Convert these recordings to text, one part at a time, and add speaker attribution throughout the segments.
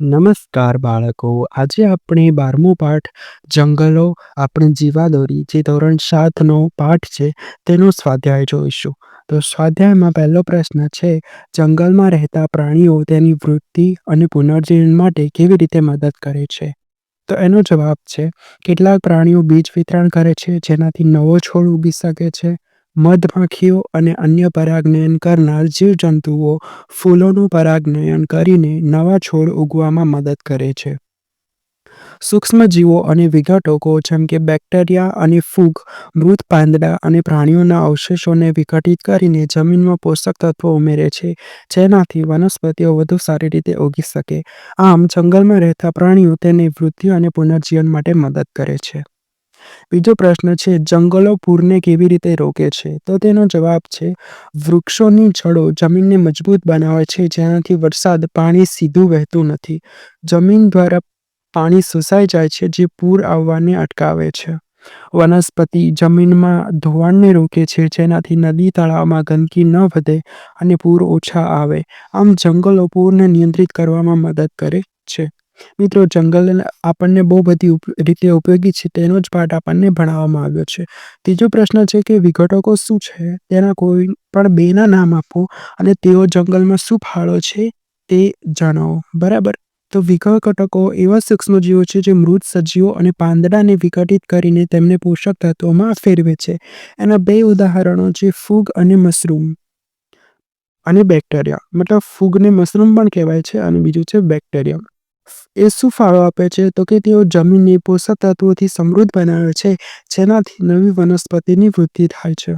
Speaker 1: નમસ્કાર બાળકો. આજે આપણે બારમો પાઠ જંગલો, આપણે જીવાદોરી, જે ધોરણ સાતનો પાઠ છે, તેનો સ્વાધ્યાય જોઈશું. તો સ્વાધ્યાયમાં પહેલો પ્રશ્ન છે, જંગલમાં રહેતા પ્રાણીઓ તેની વૃદ્ધિ અને પુનર્જીવન માટે કેવી રીતે મદદ કરે છે? તો એનો જવાબ છે, કેટલાક પ્રાણીઓ બીજ વિતરણ કરે છે, જેનાથી નવો છોડ ઉગી શકે છે મધમાખીઓ અને અન્ય પરાગનયન કરનાર જીવજંતુઓ ફૂલોનું પરાગનયન કરીને નવા છોડ ઉગવામાં મદદ કરે છે. સૂક્ષ્મજીવો અને વિઘટકો જેમ કે બેક્ટેરિયા અને ફૂગ, મૃત પાંદડા અને પ્રાણીઓના અવશેષોને વિઘટિત કરીને જમીનમાં પોષક તત્વો ઉમેરે છે, જેનાથી વનસ્પતિઓ વધુ સારી રીતે ઉગી શકે. આમ જંગલમાં રહેતા પ્રાણીઓ તેની વૃદ્ધિ અને પુનર્જીવન માટે મદદ કરે છે. બીજો પ્રશ્ન છે, જંગલો પૂરને કેવી રીતે રોકે છે? તો તેનો જવાબ છે, વૃક્ષોની જડો જમીનને મજબૂત બનાવે છે જેનાથી વરસાદ પાણી સીધું વહેતું નથી. જમીન દ્વારા પાણી શોષાઈ જાય છે, જે પૂર આવવાને અટકાવે છે. વનસ્પતિ જમીનમાં ધોવાણને રોકે છે, જેનાથી નદી તળાવમાં ગંદકી ન વધે અને પૂર ઓછા આવે. આમ જંગલો પૂરને નિયંત્રિત કરવામાં મદદ કરે છે. મિત્રો, જંગલ આપણને બહુ બધી રીતે ઉપયોગી છે, તેનો જ પાઠ આપણને ભણાવવામાં આવ્યો છે. ત્રીજો પ્રશ્ન છે કે વિઘટકો શું છે? તેના કોઈ પણ બેના નામ આપો અને તેઓ જંગલમાં શું ફાળો છે તે જણાવો. બરાબર? તો વિઘટકો એવા સૂક્ષ્મજીવો છે જે મૃત સજીવો અને પાંદડાને વિઘટિત કરીને તેમને પોષક તત્વોમાં ફેરવે છે. એના બે ઉદાહરણો છે ફૂગ અને મશરૂમ. અને બેક્ટેરિયા. મતલબ ફૂગને મશરૂમ પણ કહેવાય છે અને બીજું છે બેક્ટેરિયા એ શું ફાળો આપે છે તો કે તેઓ જમીનને પોષક તત્વોથી સમૃદ્ધ બનાવે છે, જેનાથી નવી વનસ્પતિની વૃદ્ધિ થાય છે.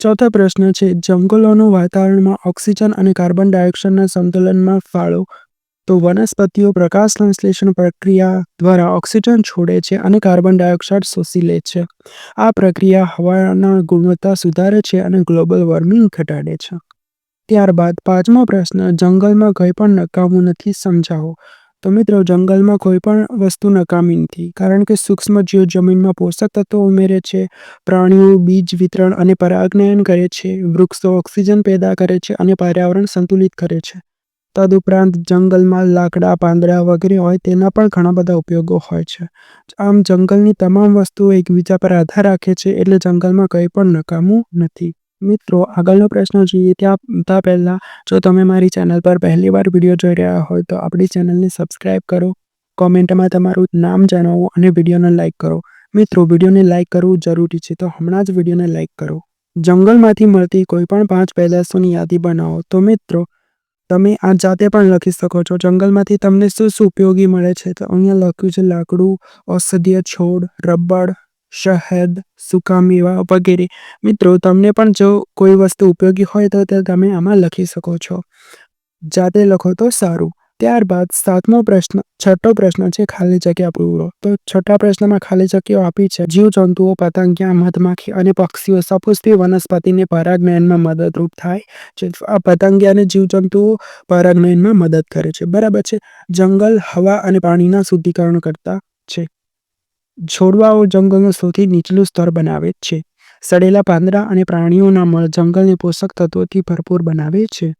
Speaker 1: ચોથો પ્રશ્ન છે, જંગલોનું વાતાવરણમાં ઓક્સિજન અને કાર્બન ડાયોક્સાઇડના સંતુલનમાં ફાળો. તો વનસ્પતિઓ પ્રકાશ સંશ્લેષણ પ્રક્રિયા દ્વારા ઓક્સિજન છોડે છે અને કાર્બન ડાયોક્સાઇડ શોષી લે છે. આ પ્રક્રિયા હવાના ગુણવત્તા સુધારે છે અને ગ્લોબલ વોર્મિંગ ઘટાડે છે. ત્યારબાદ પાંચમો પ્રશ્ન, જંગલમાં કંઈ પણ નકામું નથી સમજાવો. તો મિત્રો, જંગલમાં કોઈ પણ વસ્તુ નકામી નથી. કારણ કે સૂક્ષ્મજીવો જમીનમાં પોષક તત્વો ઉમેરે છે, પ્રાણીઓ બીજ વિતરણ અને પરાગનયન કરે છે, વૃક્ષો ઓક્સિજન પેદા કરે છે અને પર્યાવરણ સંતુલિત કરે છે. તદુપરાંત જંગલમાં લાકડા, પાંદડા વગેરે હોય તેના પણ ઘણા બધા ઉપયોગો હોય છે. આમ જંગલની તમામ વસ્તુઓ એકબીજા પર આધાર રાખે છે એટલે જંગલમાં કંઈ પણ નકામું નથી. મિત્રો, આગળનો પ્રશ્ન જોઈએ ત્યાં તા પહેલાં, જો તમે મારી ચેનલ પર પહેલી વાર વીડિયો જોઈ રહ્યા હોય, તો આપણી ચેનલને સબસ્ક્રાઈબ કરો, કોમેન્ટમાં તમારું નામ જણાવો અને વિડીયોને લાઇક કરો. મિત્રો, વિડીયોને લાઇક કરવું જરૂરી છે, તો હમણાં જ વિડીયોને લાઇક કરો. જંગલમાંથી મળતી કોઈપણ પાંચ પેદાશોની યાદી બનાવો. તો મિત્રો, તમે આ જાતે પણ લખી શકો છો, જંગલમાંથી તમને શું શું ઉપયોગી મળે છે? તો અહીંયા લખ્યું છે, લાકડું, ઔષધીય છોડ રબડ શહેદ સૂકા મેવા વગેરે. મિત્રો, તમને પણ જો કોઈ વસ્તુ ઉપયોગી હોય તો તે તમે આમાં લખી શકો છો. જાતે લખો તો સારું. ત્યારબાદ સાતમો પ્રશ્ન, છઠ્ઠો પ્રશ્ન છે ખાલી જગ્યા પૂરો. તો છઠ્ઠા પ્રશ્નમાં ખાલી જગ્યાઓ આપી છે. જીવજંતુઓ, પતંગિયા, મધમાખી અને પક્ષીઓ સપુષ્પી વનસ્પતિને પરાગનયનમાં મદદરૂપ થાય છે. આ પતંગિયા અને જીવજંતુઓ પરાગનયનમાં મદદ કરે છે. બરાબર છે. જંગલ, હવા અને પાણીના શુદ્ધિકરણ કરતા છોડવાઓ જંગલનું સૌથી નીચલું સ્તર બનાવે છે. સડેલા પાંદડા અને પ્રાણીઓના મળ જંગલને પોષક તત્વોથી ભરપૂર બનાવે છે.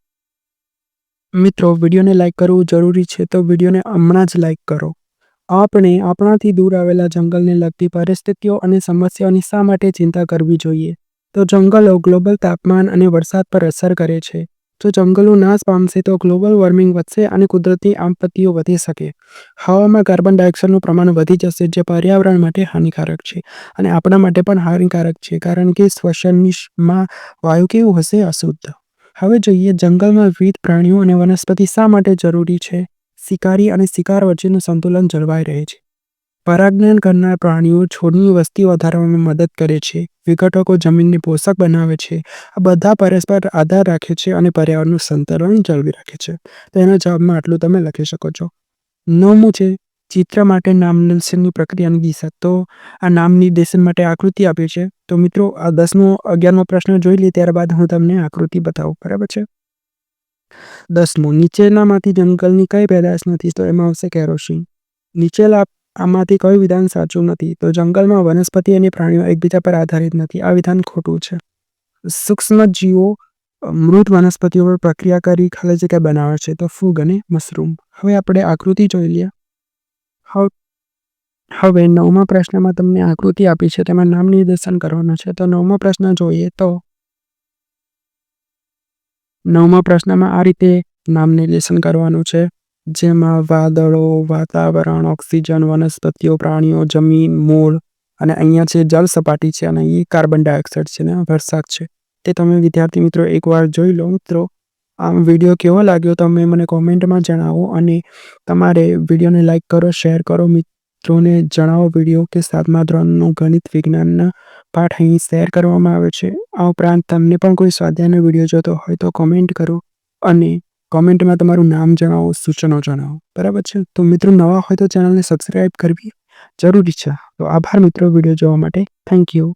Speaker 1: મિત્રો, વિડીયોને લાઇક કરવું જરૂરી છે તો વિડીયોને હમણાં જ લાઇક કરો. આપણે આપણાથી દૂર આવેલા જંગલને લગતી પરિસ્થિતિઓ અને સમસ્યાઓની શા માટે ચિંતા કરવી જોઈએ? તો જંગલો ગ્લોબલ તાપમાન અને વરસાદ પર અસર કરે છે. જો જંગલો નાશ પામશે તો ગ્લોબલ વોર્મિંગ વધશે અને કુદરતી આપત્તિઓ વધી શકે. હવામાં કાર્બન ડાયોક્સાઇડનું પ્રમાણ વધી જશે જે પર્યાવરણ માટે હાનિકારક છે અને આપણા માટે પણ હાનિકારક છે કારણ કે શ્વસનમાં વાયુ કેવું હશે? અશુદ્ધ. હવે જોઈએ જંગલમાં વિવિધ પ્રાણીઓ અને વનસ્પતિ શા માટે જરૂરી છે? શિકારી અને શિકાર વચ્ચેનું સંતુલન જળવાઈ રહે છે. પરાગનયન કરનાર પ્રાણીઓ છોડની વસ્તી વધારવામાં મદદ કરે છે, વિઘટકો જમીનને પોષક બનાવે છે, આ બધા પરસ્પર આધાર રાખે છે અને પર્યાવરણનું સંતુલન જાળવી રાખે છે. તો એના જવાબમાં આટલું તમે લખી શકો છો. નવમું છે, ચિત્ર માટે નામ નિર્દેશનની પ્રક્રિયાની દિશા. તો આ નામ નિર્દેશન માટે આકૃતિ આપી છે. તો મિત્રો, આ દસમો, અગિયારમો પ્રશ્ન જોઈ લે, ત્યારબાદ હું તમને આકૃતિ બતાવું. બરાબર છે? દસમું, નીચેનામાંથી જંગલની કઈ પેદાશ નથી, તો એમાં આવશે કેરોસીન. નીચેલા આમાંથી કયું વિધાન સાચું નથી. તો જંગલમાં વનસ્પતિ અને પ્રાણીઓ એકબીજા પર આધારિત નથી. આ વિધાન ખોટું છે. સૂક્ષ્મ જીવો મૃત વનસ્પતિઓ પર પ્રક્રિયા કરી ખાલી જગ્યા બનાવે છે. તો ફૂગ અને મશરૂમ. હવે આપણે આકૃતિ જોઈ લઈએ. હવે હવે નવમા પ્રશ્નમાં તમને આકૃતિ આપી છે. તેમાં નામ નિર્દેશન કરવાનું છે. તો નવમો પ્રશ્ન જોઈએ તો નવમા પ્રશ્નમાં આ રીતે નામ નિર્દેશન કરવાનું છે. જેમાં વાદળો, વાતાવરણ, ઓક્સિજન, વનસ્પતિઓ, પ્રાણીઓ, જમીન, મૂળ અને અહીંયા છે જળ સપાટી છે અને અહીં કાર્બન ડાયોક્સાઇડ છે ને વરસાદ છે. તે તમે વિદ્યાર્થી મિત્રો એકવાર જોઈ લો મિત્રો. આમ વીડિયો કેવો લાગ્યો તમે મને કોમેન્ટમાં જણાવો અને તમારે વિડીયોને લાઈક કરો, શેર કરો, મિત્રોને જણાવો વીડિયો કે સાતમા ધોરણનું ગણિત વિજ્ઞાનના પાઠ અહીં શેર કરવામાં આવે છે. આ ઉપરાંત તમને પણ કોઈ સ્વાધ્યાયનો વીડિયો જોતો હોય તો કોમેન્ટ કરો અને કોમેન્ટમાં તમારું નામ જણાવો, સૂચનો જણાવો. બરાબર છે? તો મિત્રો નવા હોય તો ચેનલને સબસ્ક્રાઈબ કરવી જરૂરી છે. તો આભાર મિત્રો વીડિયો જોવા માટે. Thank you.